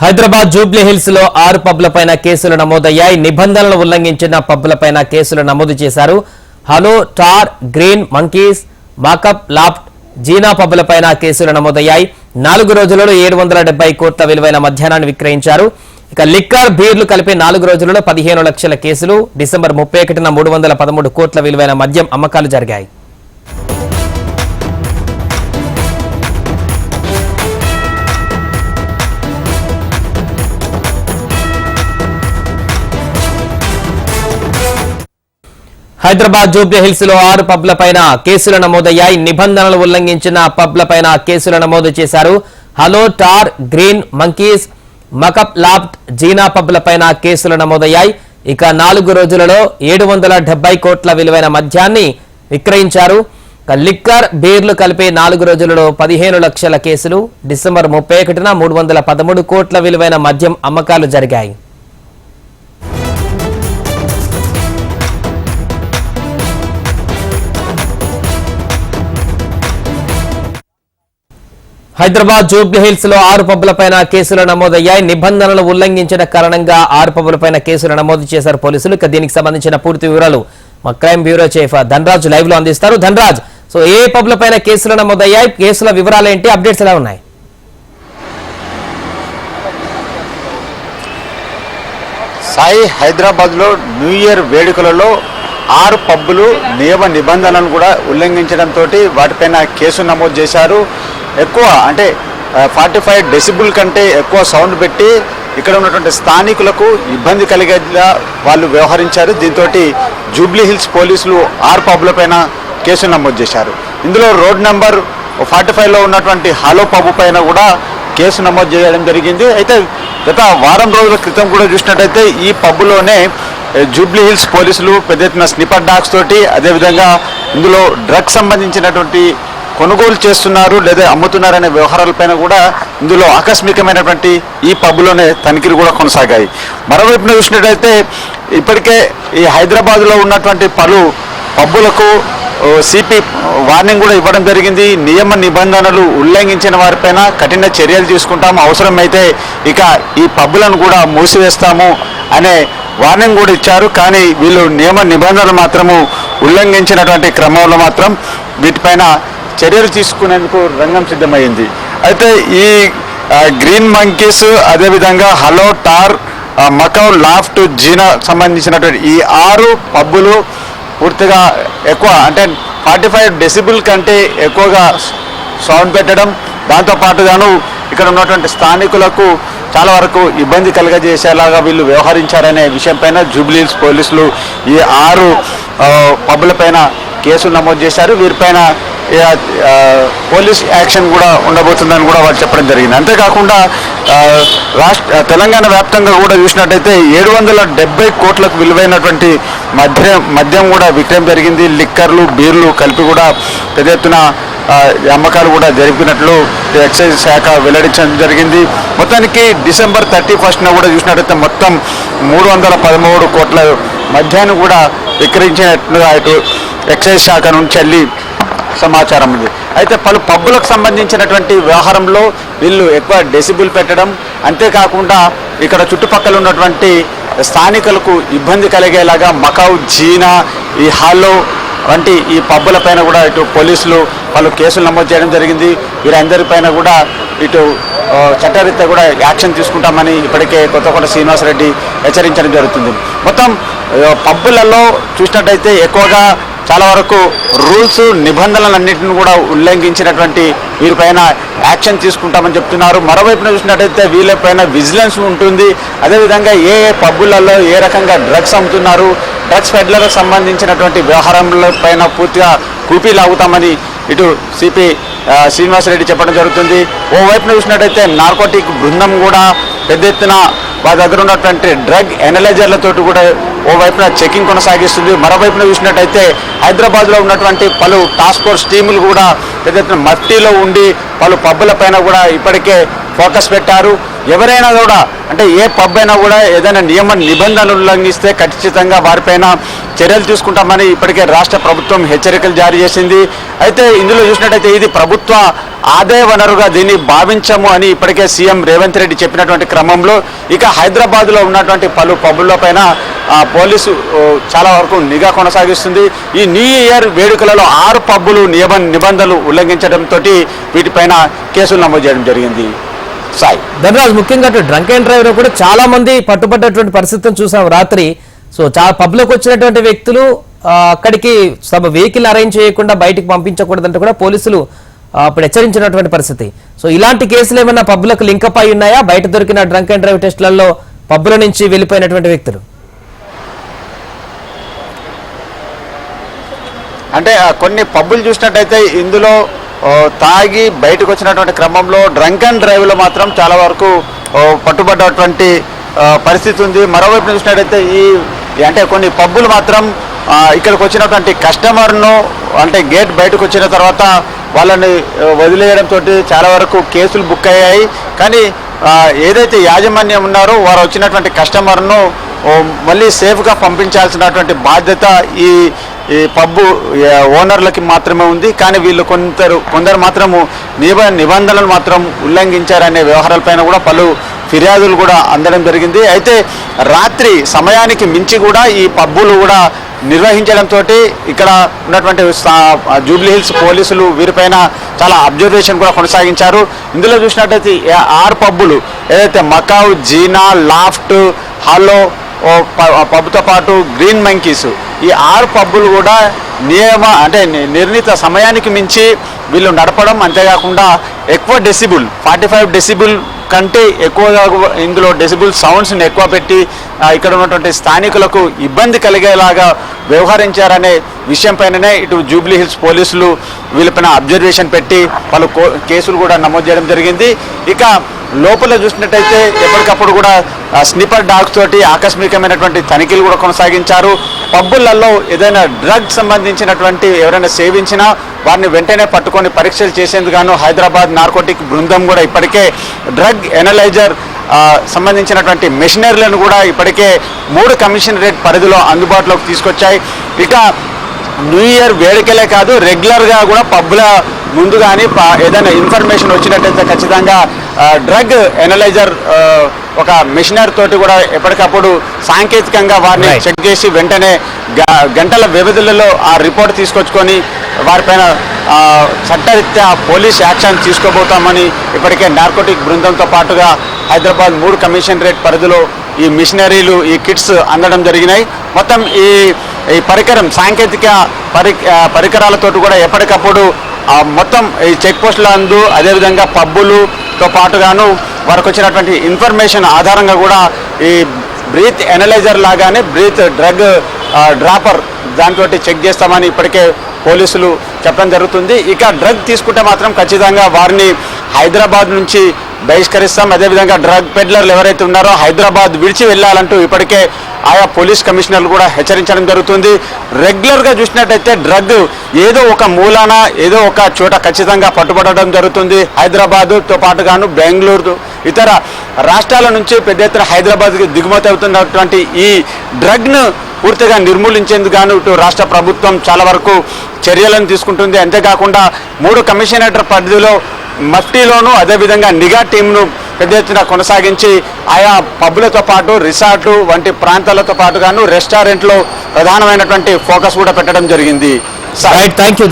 హైదరాబాద్ జూబ్లీహిల్స్లో ఆరు పబ్లపైన కేసులు నమోదయ్యాయి. నిబంధనలు ఉల్లంఘించిన పబ్లపైన కేసులు నమోదు చేశారు. హలో టార్ గ్రీన్ మంకీస్ మాకప్ లాప్ట్ జీనా పబ్లపైన కేసులు నమోదయ్యాయి. నాలుగు రోజులలో ఏడు వందల డెబ్బై కోట్ల విలువైన మధ్యాహ్నాన్ని విక్రయించారు. ఇక లిక్కర్ బీర్లు కలిపి నాలుగు రోజులలో పదిహేను లక్షల కేసులు డిసెంబర్ ముప్పై ఒకటిన మూడు వందల పదమూడు కోట్ల విలువైన మద్యం అమ్మకాలు జరిగాయి. హైదరాబాద్ జూబ్లీ హిల్స్లో ఆరు పబ్లపైన కేసులు నమోదయ్యాయి. నిబంధనలు ఉల్లంఘించిన పబ్లపైన కేసులు నమోదు చేశారు. హలో టార్ గ్రీన్ మంకీస్ మకప్ లాప్ట్ జీనా పబ్లపైన కేసులు నమోదయ్యాయి. ఇక నాలుగు రోజులలో ఏడు వందల డెబ్బై కోట్ల విలువైన మద్యాన్ని విక్రయించారు. లిక్కర్ బీర్లు కలిపి నాలుగు రోజులలో పదిహేను లక్షల కేసులు. డిసెంబర్ ముప్పై ఒకటిన మూడు వందల పదమూడు కోట్ల విలువైన మద్యం అమ్మకాలు జరిగాయి. హైదరాబాద్ జూబ్లీ హిల్స్లో ఆరు పబ్బులపైన కేసులు నమోదయ్యాయి. నిబంధనలు ఉల్లంఘించిన కారణంగా ఆరు పబ్బులపైన కేసులు నమోదు చేశారు పోలీసులు. ఇక దీనికి సంబంధించిన పూర్తి వివరాలు మా క్రైమ్ బ్యూరో చీఫ్ ధనరాజ్ లైవ్లో అందిస్తారు. ధనరాజ్ సో ఏ పబ్బులపైన కేసులు నమోదయ్యాయి? కేసుల వివరాలు ఏంటి? అప్డేట్స్ ఎలా ఉన్నాయి? సాయి హైదరాబాద్లో న్యూ ఇయర్ వేడుకలలో ఆరు పబ్బులు నియమ నిబంధనలను కూడా ఉల్లంఘించడంతో వాటిపైన కేసు నమోదు చేశారు. ఎక్కువ అంటే ఫార్టీ ఫైవ్ డెసిబుల్ కంటే ఎక్కువ సౌండ్ పెట్టి ఇక్కడ ఉన్నటువంటి స్థానికులకు ఇబ్బంది కలిగేలా వాళ్ళు వ్యవహరించారు. దీంతో జూబ్లీ హిల్స్ పోలీసులు ఆరు పబ్లపైన పైన కేసు నమోదు చేశారు. ఇందులో రోడ్ నెంబర్ ఫార్టీ ఫైవ్లో ఉన్నటువంటి హలో పబ్ పైన కూడా కేసు నమోదు చేయడం జరిగింది. అయితే గత వారం రోజుల క్రితం కూడా చూసినట్టయితే ఈ పబ్బులోనే జూబ్లీ హిల్స్ పోలీసులు పెద్ద ఎత్తున స్నిపర్ డాగ్స్ తోటి అదేవిధంగా ఇందులో డ్రగ్స్ సంబంధించినటువంటి కొనుగోలు చేస్తున్నారు లేదా అమ్ముతున్నారనే వ్యవహారాలపైన కూడా ఇందులో ఆకస్మికమైనటువంటి ఈ పబ్బులోనే తనిఖీలు కూడా కొనసాగాయి. మరోవైపున చూసినట్టయితే ఇప్పటికే ఈ హైదరాబాద్లో ఉన్నటువంటి పలు పబ్బులకు సిపి వార్నింగ్ కూడా ఇవ్వడం జరిగింది. నియమ నిబంధనలు ఉల్లంఘించిన వారిపైన కఠిన చర్యలు తీసుకుంటాము అవసరమైతే ఇక ఈ పబ్బులను కూడా మూసివేస్తాము అనే వార్నింగ్ కూడా ఇచ్చారు. కానీ వీళ్ళు నియమ నిబంధనలు మాత్రము ఉల్లంఘించినటువంటి క్రమంలో మాత్రం వీటిపైన చర్యలు తీసుకునేందుకు రంగం సిద్ధమైంది. అయితే ఈ గ్రీన్ మంకీస్ అదేవిధంగా హలో టార్ మకౌ లాఫ్ట్ జీనా సంబంధించినటువంటి ఈ ఆరు పబ్బులు పూర్తిగా ఎక్కువ అంటే ఫార్టీ ఫైవ్ డెసిబుల్ కంటే ఎక్కువగా సౌండ్ పెట్టడం దాంతోపాటుగాను ఇక్కడ ఉన్నటువంటి స్థానికులకు చాలా వరకు ఇబ్బంది కలుగజేసేలాగా వీళ్ళు వ్యవహరించారనే విషయంపైన జూబ్లీస్ పోలీసులు ఈ ఆరు ఆ, పబ్బులపైన కేసులు నమోదు చేశారు. వీరిపైన పోలీస్ యాక్షన్ కూడా ఉండబోతుందని కూడా వాళ్ళు చెప్పడం జరిగింది. అంతేకాకుండా రాష్ట్ర తెలంగాణ వ్యాప్తంగా కూడా చూసినట్టయితే ఏడు వందల డెబ్బై కోట్లకు విలువైనటువంటి మద్యం మద్యం కూడా విక్రయం జరిగింది. లిక్కర్లు బీర్లు కలిపి కూడా పెద్ద ఎత్తున అమ్మకాలు కూడా జరిపినట్లు ఎక్సైజ్ శాఖ వెల్లడించడం జరిగింది. మొత్తానికి డిసెంబర్ థర్టీ ఫస్ట్న కూడా చూసినట్టయితే మొత్తం మూడు వందల పదమూడు కోట్ల మద్యాన్ని కూడా విక్రయించినట్లుగా ఇటు ఎక్సైజ్ శాఖ నుంచి వెళ్ళి సమాచారం ఉంది. అయితే పలు పబ్బులకు సంబంధించినటువంటి వ్యవహారంలో వీళ్ళు ఎక్కువ డెసిబుల్ పెట్టడం అంతేకాకుండా ఇక్కడ చుట్టుపక్కల ఉన్నటువంటి స్థానికులకు ఇబ్బంది కలిగేలాగా మకావ్ జీనా ఈ హాల్లో వంటి ఈ పబ్బులపైన కూడా ఇటు పోలీసులు వాళ్ళు కేసులు నమోదు చేయడం జరిగింది. వీరందరిపైన కూడా ఇటు ఆ, చట్టరీత్యా కూడా యాక్షన్ తీసుకుంటామని ఇప్పటికే కొత్తకొండ శ్రీనివాసరెడ్డి హెచ్చరించడం జరుగుతుంది. మొత్తం పబ్బులలో చూసినట్టయితే ఎక్కువగా చాలా వరకు రూల్స్ నిబంధనలన్నింటిని కూడా ఉల్లంఘించినటువంటి వీరిపైన యాక్షన్ తీసుకుంటామని చెప్తున్నారు. మరోవైపున చూసినట్టయితే వీళ్ళపైన విజిలెన్స్ ఉంటుంది. అదేవిధంగా ఏ ఏ పబ్బులలో ఏ రకంగా డ్రగ్స్ అమ్ముతున్నారు డ్రగ్స్ పెడ్లర్లకు సంబంధించినటువంటి వ్యవహారాల పైన పూర్తిగా కూపీ లాగుతామని ఇటు సిపి శ్రీనివాసరెడ్డి చెప్పడం జరుగుతుంది. ఓవైపున చూసినట్టయితే నార్కోటిక్ బృందం కూడా పెద్ద ఎత్తున వారి దగ్గర ఉన్నటువంటి డ్రగ్ ఎనలైజర్లతో కూడా ఓవైపున చెకింగ్ కొనసాగిస్తుంది. మరోవైపున చూసినట్టయితే హైదరాబాద్లో ఉన్నటువంటి పలు టాస్క్ ఫోర్స్ టీములు కూడా పెద్ద ఎత్తున మట్టిలో ఉండి పలు పబ్బుల పైన కూడా ఇప్పటికే ఫోకస్ పెట్టారు. ఎవరైనా కూడా అంటే ఏ పబ్ అయినా కూడా ఏదైనా నియమ నిబంధనలు ఉల్లంఘిస్తే ఖచ్చితంగా వారిపైన చర్యలు తీసుకుంటామని ఇప్పటికే రాష్ట్ర ప్రభుత్వం హెచ్చరికలు జారీ చేసింది. అయితే ఇందులో చూసినట్టయితే ఇది ప్రభుత్వ ఆదాయ వనరుగా దీన్ని భావించము అని ఇప్పటికే సీఎం రేవంత్ రెడ్డి చెప్పినటువంటి క్రమంలో ఇక హైదరాబాద్లో ఉన్నటువంటి పలు పబ్బుల్లో పైన పోలీసు చాలా వరకు నిఘా కొనసాగిస్తుంది. ఈ న్యూ ఇయర్ వేడుకలలో ఆరు పబ్బులు నియమ నిబంధనలు ఉల్లంఘించడంతో వీటిపైన కేసులు నమోదు చేయడం జరిగింది. సాయి. ధనరాజ్ ముఖ్యంగా డ్రంక్ అండ్ డ్రైవర్ కూడా చాలా మంది పట్టుబడ్డటువంటి పరిస్థితిని చూసాం. రాత్రి సో చాలా పబ్లోకి వచ్చినటువంటి వ్యక్తులు అక్కడికి తమ వెహికల్ అరేంజ్ చేయకుండా బయటికి పంపించకూడదంటే కూడా పోలీసులు అప్పుడు హెచ్చరించినటువంటి పరిస్థితి. సో ఇలాంటి కేసులు ఏమైనా పబ్లకు లింకప్ అయి ఉన్నాయా? బయట దొరికిన డ్రంక్ అండ్ డ్రైవ్ టెస్టులలో పబ్బుల నుంచి వెళ్ళిపోయినటువంటి వ్యక్తులు. అంటే కొన్ని పబ్బులు చూసినట్టయితే ఇందులో తాగి బయటకు వచ్చినటువంటి క్రమంలో డ్రంక్ అండ్ డ్రైవ్లో మాత్రం చాలా వరకు పట్టుబడ్డటువంటి పరిస్థితి ఉంది. మరోవైపు చూసినట్టయితే ఈ అంటే కొన్ని పబ్బులు మాత్రం ఇక్కడికి వచ్చినటువంటి కస్టమర్ను అంటే గేట్ బయటకు వచ్చిన తర్వాత వాళ్ళని వదిలేయడంతో చాలా వరకు కేసులు బుక్ అయ్యాయి. కానీ ఏదైతే యాజమాన్యం ఉన్నారో వారు వచ్చినటువంటి కస్టమర్ను మళ్ళీ సేఫ్గా పంపించాల్సినటువంటి బాధ్యత ఈ ఈ పబ్బు ఓనర్లకి మాత్రమే ఉంది. కానీ వీళ్ళు కొందరు కొందరు మాత్రము నిబ నిబంధనలు మాత్రం ఉల్లంఘించారనే వ్యవహారాలపైన కూడా పలు ఫిర్యాదులు కూడా అందడం జరిగింది. అయితే రాత్రి సమయానికి మించి కూడా ఈ పబ్బులు కూడా నిర్వహించడంతో ఇక్కడ ఉన్నటువంటి జూబ్లీ హిల్స్ పోలీసులు వీరిపైన చాలా అబ్జర్వేషన్ కూడా కొనసాగించారు. ఇందులో చూసినట్టయితే ఆరు పబ్బులు ఏదైతే మకావ్ జీనా లాఫ్ట్ హలో ఓ ప- పబ్తో పాటు గ్రీన్ మంకీస్ ఈ ఆరు పబ్బులు కూడా నియమ అంటే నిర్ణీత సమయానికి మించి వీళ్ళు నడపడం అంతేకాకుండా ఎక్కువ డెసిబుల్ ఫార్టీ ఫైవ్ డెసిబుల్ కంటే ఎక్కువగా ఇందులో డెసిబుల్ సౌండ్స్ని ఎక్కువ పెట్టి ఇక్కడ ఉన్నటువంటి స్థానికులకు ఇబ్బంది కలిగేలాగా వ్యవహరించారనే విషయంపైననే ఇటు జూబ్లీ హిల్స్ పోలీసులు వీళ్ళపైన అబ్జర్వేషన్ పెట్టి పలు కో- కేసులు కూడా నమోదు చేయడం జరిగింది. ఇక లోపల చూసినట్టయితే ఎప్పటికప్పుడు కూడా స్నిపర్ డాగ్ తోటి ఆకస్మికమైనటువంటి తనిఖీలు కూడా కొనసాగించారు. పబ్బులలో ఏదైనా డ్రగ్ సంబంధించినటువంటి ఎవరైనా సేవించినా వారిని వెంటనే పట్టుకొని పరీక్షలు చేసేందుకు గాను హైదరాబాద్ నార్కోటిక్ బృందం కూడా ఇప్పటికే డ్రగ్ ఎనలైజర్ సంబంధించినటువంటి మెషినరీలను కూడా ఇప్పటికే మూడు కమిషనరేట్ పరిధిలో అందుబాటులోకి తీసుకొచ్చాయి ఇక న్యూ ఇయర్ వేడుకలే కాదు రెగ్యులర్గా కూడా పబ్బుల ముందు కానీ ఏదైనా ఇన్ఫర్మేషన్ వచ్చినట్టయితే ఖచ్చితంగా డ్రగ్ ఎనలైజర్ ఒక మిషనరీ తోటి కూడా ఎప్పటికప్పుడు సాంకేతికంగా వారిని. చెక్ చేసి వెంటనే గ- గంటల వ్యవధులలో ఆ రిపోర్ట్ తీసుకొచ్చుకొని వారిపైన చట్టరీత్యా పోలీస్ యాక్షన్ తీసుకోబోతామని ఇప్పటికే నార్కోటిక్ బృందంతో పాటుగా హైదరాబాద్ మూడు కమిషనరేట్ పరిధిలో ఈ మిషనరీలు ఈ కిట్స్ అందడం జరిగినాయి. మొత్తం ఈ ఈ పరికరం సాంకేతిక పరి పరికరాలతో పరికరాలతోటి కూడా ఎప్పటికప్పుడు మొత్తం ఈ చెక్ పోస్టుల అందు అదేవిధంగా పబ్బులుతో పాటుగాను వారికి వచ్చినటువంటి ఇన్ఫర్మేషన్ ఆధారంగా కూడా ఈ బ్రీత్ ఎనలైజర్ లాగానే బ్రీత్ డ్రగ్ డ్రాపర్ దాంతో చెక్ చేస్తామని ఇప్పటికే పోలీసులు చెప్పడం జరుగుతుంది. ఇక డ్రగ్ తీసుకుంటే మాత్రం ఖచ్చితంగా వారిని హైదరాబాద్ నుంచి బహిష్కరిస్తాం. అదేవిధంగా డ్రగ్ పెడ్లర్లు ఎవరైతే ఉన్నారో హైదరాబాద్ విడిచి వెళ్ళాలంటూ ఇప్పటికే ఆయా పోలీస్ కమిషనర్లు కూడా హెచ్చరించడం జరుగుతుంది. రెగ్యులర్గా చూసినట్టయితే డ్రగ్ ఏదో ఒక మూలాన ఏదో ఒక చోట ఖచ్చితంగా పట్టుబడడం జరుగుతుంది. హైదరాబాదుతో పాటుగాను బెంగళూరు ఇతర రాష్ట్రాల నుంచి పెద్ద ఎత్తున హైదరాబాద్కి దిగుమతి అవుతున్నటువంటి ఈ డ్రగ్ను పూర్తిగా నిర్మూలించేందుకు గాను ఇటు రాష్ట్ర ప్రభుత్వం చాలా వరకు చర్యలను తీసుకుంటుంది. అంతేకాకుండా మూడు కమిషనరేటర్ పరిధిలో మట్టిలోనూ అదేవిధంగా నిఘా టీంను పెద్ద ఎత్తున కొనసాగించి ఆయా పబ్బులతో పాటు రిసార్ట్లు వంటి ప్రాంతాలతో పాటుగాను రెస్టారెంట్లో ప్రధానమైనటువంటి ఫోకస్ కూడా పెట్టడం జరిగింది. Thank you